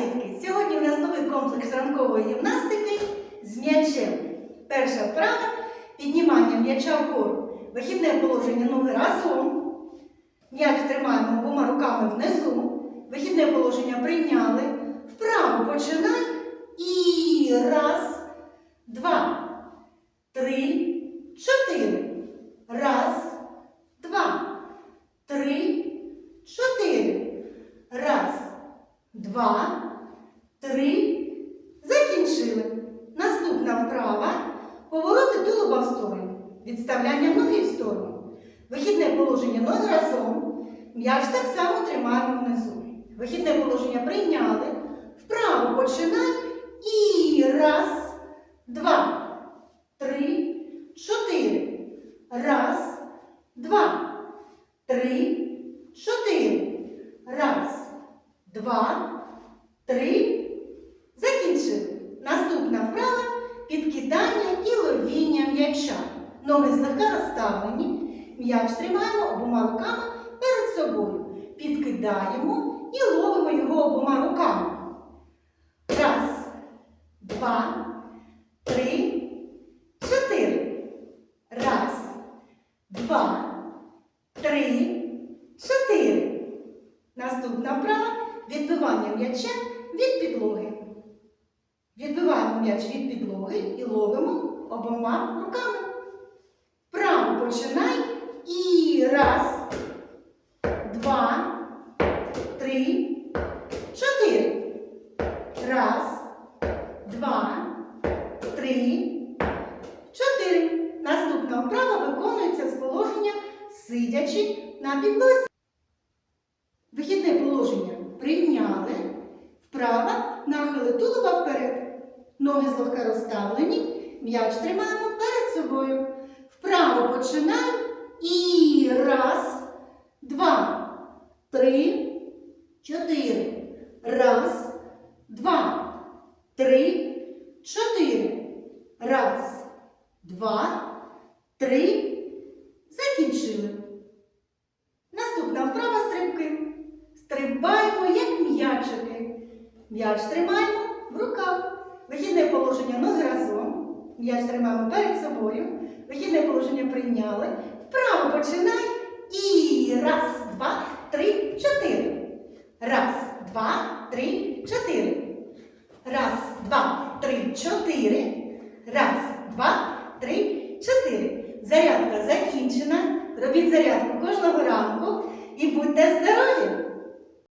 дітки! Сьогодні в нас новий комплекс ранкової гімнастики з м'ячем. Перша вправа піднімання м'яча вгору. Вихідне положення ноги разом. М'яч тримаємо обома руками внизу. Вихідне положення прийняли. Вправо починай. І раз, два, три, чотири. Раз, два, три, чотири. Раз, два, три. Закінчили. Наступна вправа. Повороти тулуба в сторону. Відставляння ноги в сторону. Вихідне положення ноги разом. М'яч так само тримаємо внизу. Вихідне положення прийняли. Вправо починай. І раз, два, три, чотири. Раз, два, три, чотири. Раз, два, три. Закінчили. Наступна вправа підкидання і ловіння м'яча. Ноги злегка розставлені. М'яч тримаємо обома руками перед собою. Підкидаємо і ловимо його обома руками. Раз, два, три, чотири. Раз, два, три, чотири. Наступна вправа відбивання м'яча від підлоги. Відбиваємо м'яч від підлоги і ловимо обома руками. Вправо починай. І раз, два, три, чотири. Раз, два, три, чотири. Наступна вправа виконується з положення сидячи на підлозі. Вихідне положення прийняли. Вправа нахили тулуба вперед. Ноги злегка розставлені. М'яч тримаємо перед собою. Вправо починай. І раз, два, три, чотири. Раз, два, три, чотири. Раз, два, три. Закінчили. Наступна вправа стрибки. Стрибаємо, як м'ячики. М'яч тримаємо в руках. Вихідне положення ноги разом м'яч тримаємо перед собою. Вихідне положення прийняли. Вправо починай. І раз, два, три, чотири. Раз, два, три, чотири. Раз, два, три, чотири. Раз, два, три, чотири. Зарядка закінчена. Робіть зарядку кожного ранку і будьте здорові!